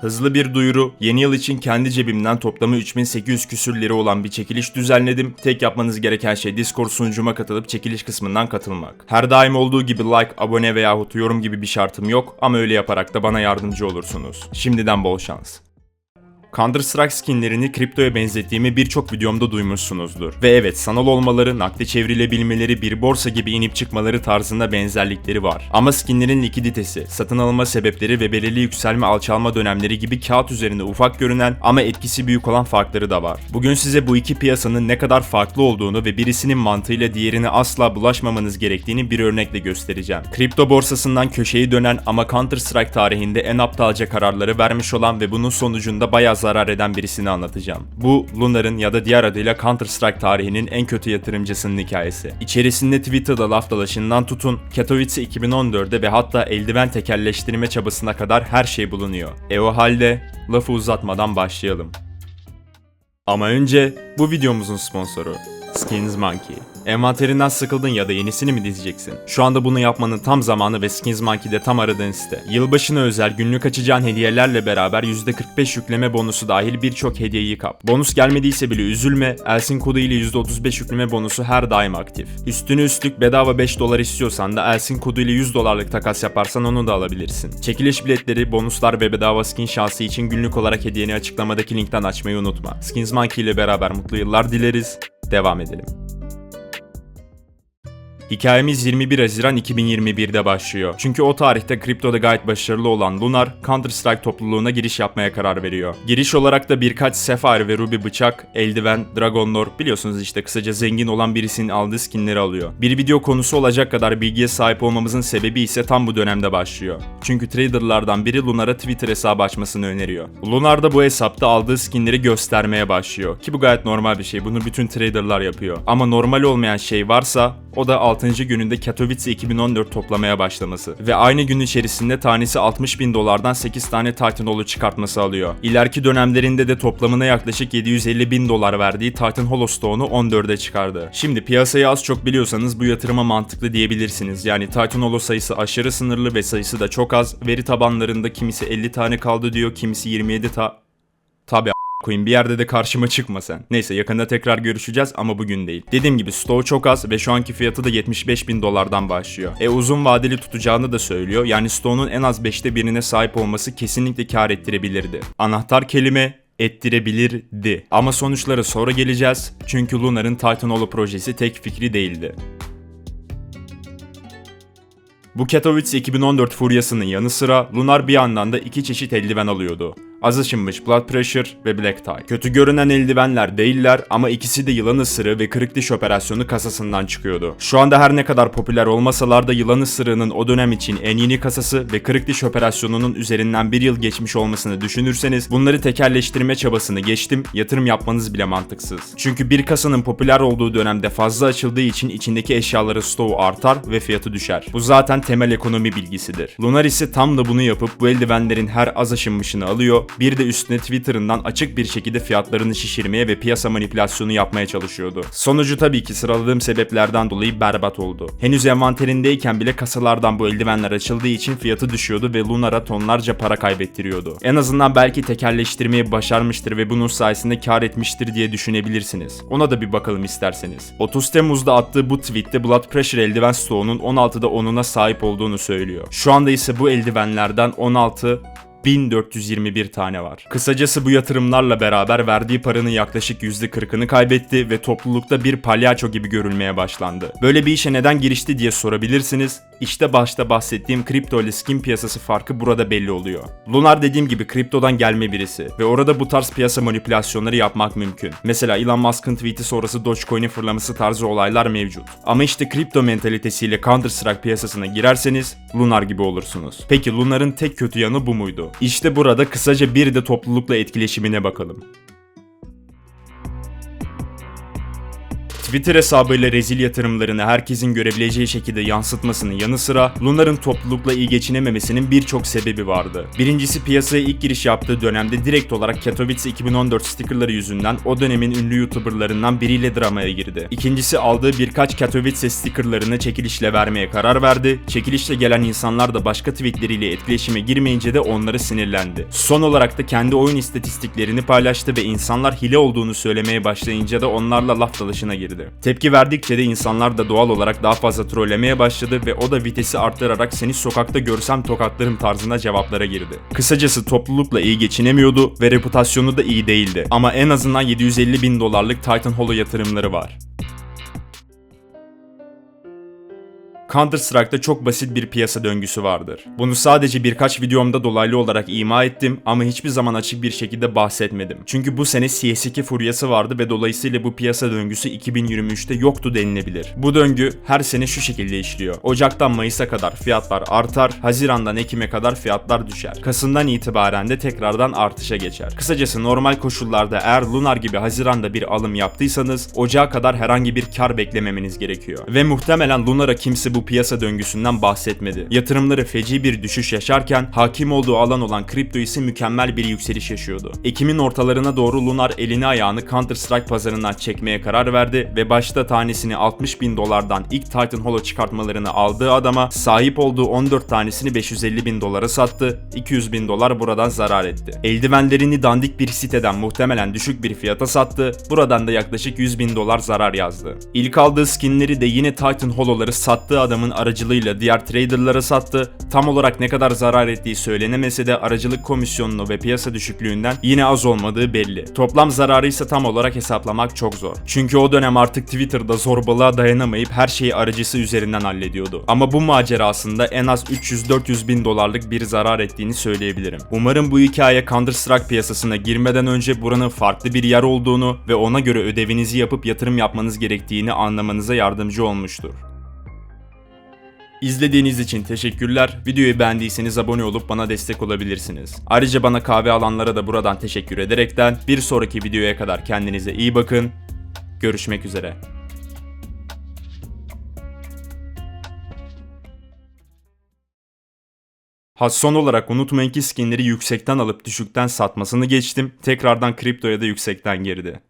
Hızlı bir duyuru, yeni yıl için kendi cebimden toplamı 3800 küsür lira olan bir çekiliş düzenledim. Tek yapmanız gereken şey Discord sunucuma katılıp çekiliş kısmından katılmak. Her daim olduğu gibi like, abone veyahut yorum gibi bir şartım yok ama öyle yaparak da bana yardımcı olursunuz. Şimdiden bol şans. Counter Strike skinlerini kriptoya benzettiğimi birçok videomda duymuşsunuzdur. Ve evet sanal olmaları, nakde çevrilebilmeleri, bir borsa gibi inip çıkmaları tarzında benzerlikleri var. Ama skinlerin likiditesi, satın alınma sebepleri ve belirli yükselme alçalma dönemleri gibi kağıt üzerinde ufak görünen ama etkisi büyük olan farkları da var. Bugün size bu iki piyasanın ne kadar farklı olduğunu ve birisinin mantığıyla diğerine asla bulaşmamanız gerektiğini bir örnekle göstereceğim. Kripto borsasından köşeyi dönen ama Counter Strike tarihinde en aptalca kararları vermiş olan ve bunun sonucunda bayağı zarar eden birisini anlatacağım. Bu Lunar'ın ya da diğer adıyla Counter Strike tarihinin en kötü yatırımcısının hikayesi. İçerisinde Twitter'da laf dalaşından tutun, Katowice 2014'de ve hatta eldiven tekelleştirme çabasına kadar her şey bulunuyor. E o halde lafı uzatmadan başlayalım. Ama önce bu videomuzun sponsoru Skins Monkey. Envanterinden sıkıldın ya da yenisini mi dizeceksin? Şu anda bunu yapmanın tam zamanı ve Skins Monkey'de tam aradığın site. Yılbaşına özel günlük açacağın hediyelerle beraber %45 yükleme bonusu dahil birçok hediyeyi kap. Bonus gelmediyse bile üzülme, Elsin kodu ile %35 yükleme bonusu her daim aktif. Üstüne üstlük bedava 5 dolar istiyorsan da Elsin kodu ile 100 dolarlık takas yaparsan onu da alabilirsin. Çekiliş biletleri, bonuslar ve bedava skin şansı için günlük olarak hediyeni açıklamadaki linkten açmayı unutma. Skins Monkey ile beraber mutlu yıllar dileriz. Devam edelim. Hikayemiz 21 Haziran 2021'de başlıyor. Çünkü o tarihte kriptoda gayet başarılı olan Lunar, Counter-Strike topluluğuna giriş yapmaya karar veriyor. Giriş olarak da birkaç Sapphire ve Ruby bıçak, eldiven, Dragon Lore biliyorsunuz işte kısaca zengin olan birisinin aldığı skinleri alıyor. Bir video konusu olacak kadar bilgiye sahip olmamızın sebebi ise tam bu dönemde başlıyor. Çünkü traderlardan biri Lunar'a Twitter hesabı açmasını öneriyor. Lunar da bu hesapta aldığı skinleri göstermeye başlıyor. Ki bu gayet normal bir şey. Bunu bütün traderlar yapıyor. Ama normal olmayan şey varsa o da 6. gününde Katowice 2014 toplamaya başlaması. Ve aynı gün içerisinde tanesi 60 bin dolardan 8 tane Titanhol'u çıkartması alıyor. İleriki dönemlerinde de toplamına yaklaşık 750 bin dolar verdiği Titan Hollowstone'u 14'e çıkardı. Şimdi piyasayı az çok biliyorsanız bu yatırıma mantıklı diyebilirsiniz. Yani Titan Hollow sayısı aşırı sınırlı ve sayısı da çok az. Veri tabanlarında kimisi 50 tane kaldı diyor, kimisi 27 ta... Tabi koyayım bir yerde de karşıma çıkma sen. Neyse yakında tekrar görüşeceğiz ama bugün değil. Dediğim gibi stoğu çok az ve şu anki fiyatı da 75 bin dolardan başlıyor. E uzun vadeli tutacağını da söylüyor. Yani stoğunun en az 5'te birine sahip olması kesinlikle kar ettirebilirdi. Anahtar kelime ettirebilirdi. Ama sonuçlara sonra geleceğiz. Çünkü Lunar'ın Titanolo projesi tek fikri değildi. Bu Katowice 2014 furyasının yanı sıra Lunar bir yandan da iki çeşit eldiven alıyordu. Az ışınmış Blood Pressure ve Black Tie. Kötü görünen eldivenler değiller ama ikisi de yılan ısırığı ve kırık diş operasyonu kasasından çıkıyordu. Şu anda her ne kadar popüler olmasalar da yılan ısırığının o dönem için en yeni kasası ve kırık diş operasyonunun üzerinden bir yıl geçmiş olmasını düşünürseniz bunları tekerleştirme çabasını geçtim yatırım yapmanız bile mantıksız. Çünkü bir kasanın popüler olduğu dönemde fazla açıldığı için içindeki eşyaların stoğu artar ve fiyatı düşer. Bu zaten temel ekonomi bilgisidir. Lunar ise tam da bunu yapıp bu eldivenlerin her az aşınmışını alıyor bir de üstüne Twitter'ından açık bir şekilde fiyatlarını şişirmeye ve piyasa manipülasyonu yapmaya çalışıyordu. Sonucu tabii ki sıraladığım sebeplerden dolayı berbat oldu. Henüz envanterindeyken bile kasalardan bu eldivenler açıldığı için fiyatı düşüyordu ve Lunar'a tonlarca para kaybettiriyordu. En azından belki tekerleştirmeyi başarmıştır ve bunun sayesinde kar etmiştir diye düşünebilirsiniz. Ona da bir bakalım isterseniz. 30 Temmuz'da attığı bu tweette Blood Pressure eldiven stoğunun 16'da 10'una sahip olduğunu söylüyor. Şu anda ise bu eldivenlerden 16 1421 tane var. Kısacası bu yatırımlarla beraber verdiği paranın yaklaşık %40'ını kaybetti ve toplulukta bir palyaço gibi görülmeye başlandı. Böyle bir işe neden girişti diye sorabilirsiniz. İşte başta bahsettiğim kripto ile skin piyasası farkı burada belli oluyor. Lunar dediğim gibi kriptodan gelme birisi ve orada bu tarz piyasa manipülasyonları yapmak mümkün. Mesela Elon Musk'ın tweet'i sonrası Dogecoin'in fırlaması tarzı olaylar mevcut. Ama işte kripto mentalitesiyle Counter Strike piyasasına girerseniz Lunar gibi olursunuz. Peki Lunar'ın tek kötü yanı bu muydu? İşte burada kısaca bir de toplulukla etkileşimine bakalım. Twitter hesabıyla rezil yatırımlarını herkesin görebileceği şekilde yansıtmasının yanı sıra Lunar'ın toplulukla iyi geçinememesinin birçok sebebi vardı. Birincisi piyasaya ilk giriş yaptığı dönemde direkt olarak Katowice 2014 stickerları yüzünden o dönemin ünlü YouTuberlarından biriyle dramaya girdi. İkincisi aldığı birkaç Katowice stickerlarını çekilişle vermeye karar verdi. Çekilişle gelen insanlar da başka tweetleriyle etkileşime girmeyince de onları sinirlendi. Son olarak da kendi oyun istatistiklerini paylaştı ve insanlar hile olduğunu söylemeye başlayınca da onlarla laf dalaşına girdi. Tepki verdikçe de insanlar da doğal olarak daha fazla trollemeye başladı ve o da vitesi arttırarak seni sokakta görsem tokatlarım tarzına cevaplara girdi. Kısacası toplulukla iyi geçinemiyordu ve reputasyonu da iyi değildi. Ama en azından 750 bin dolarlık Titan Holo yatırımları var. Counter Strike'da çok basit bir piyasa döngüsü vardır. Bunu sadece birkaç videomda dolaylı olarak ima ettim ama hiçbir zaman açık bir şekilde bahsetmedim. Çünkü bu sene CS2 furyası vardı ve dolayısıyla bu piyasa döngüsü 2023'te yoktu denilebilir. Bu döngü her sene şu şekilde işliyor. Ocaktan Mayıs'a kadar fiyatlar artar, Haziran'dan Ekim'e kadar fiyatlar düşer. Kasım'dan itibaren de tekrardan artışa geçer. Kısacası normal koşullarda eğer Lunar gibi Haziran'da bir alım yaptıysanız Ocağa kadar herhangi bir kar beklememeniz gerekiyor. Ve muhtemelen Lunar'a kimse bu piyasa döngüsünden bahsetmedi. Yatırımları feci bir düşüş yaşarken hakim olduğu alan olan kripto ise mükemmel bir yükseliş yaşıyordu. Ekim'in ortalarına doğru Lunar elini ayağını Counter Strike pazarından çekmeye karar verdi ve başta tanesini 60 bin dolardan ilk Titan Holo çıkartmalarını aldığı adama sahip olduğu 14 tanesini 550 bin dolara sattı, 200 bin dolar buradan zarar etti. Eldivenlerini dandik bir siteden muhtemelen düşük bir fiyata sattı, buradan da yaklaşık 100 bin dolar zarar yazdı. İlk aldığı skinleri de yine Titan Holo'ları sattığı adamın aracılığıyla diğer traderlara sattı. Tam olarak ne kadar zarar ettiği söylenemese de aracılık komisyonunu ve piyasa düşüklüğünden yine az olmadığı belli. Toplam zararı ise tam olarak hesaplamak çok zor. Çünkü o dönem artık Twitter'da zorbalığa dayanamayıp her şeyi aracısı üzerinden hallediyordu. Ama bu macerasında en az 300-400 bin dolarlık bir zarar ettiğini söyleyebilirim. Umarım bu hikaye Counter Strike piyasasına girmeden önce buranın farklı bir yer olduğunu ve ona göre ödevinizi yapıp yatırım yapmanız gerektiğini anlamanıza yardımcı olmuştur. İzlediğiniz için teşekkürler. Videoyu beğendiyseniz abone olup bana destek olabilirsiniz. Ayrıca bana kahve alanlara da buradan teşekkür ederekten bir sonraki videoya kadar kendinize iyi bakın. Görüşmek üzere. Ha son olarak unutmayın ki skinleri yüksekten alıp düşükten satmasını geçtim. Tekrardan kriptoya da yüksekten girdi.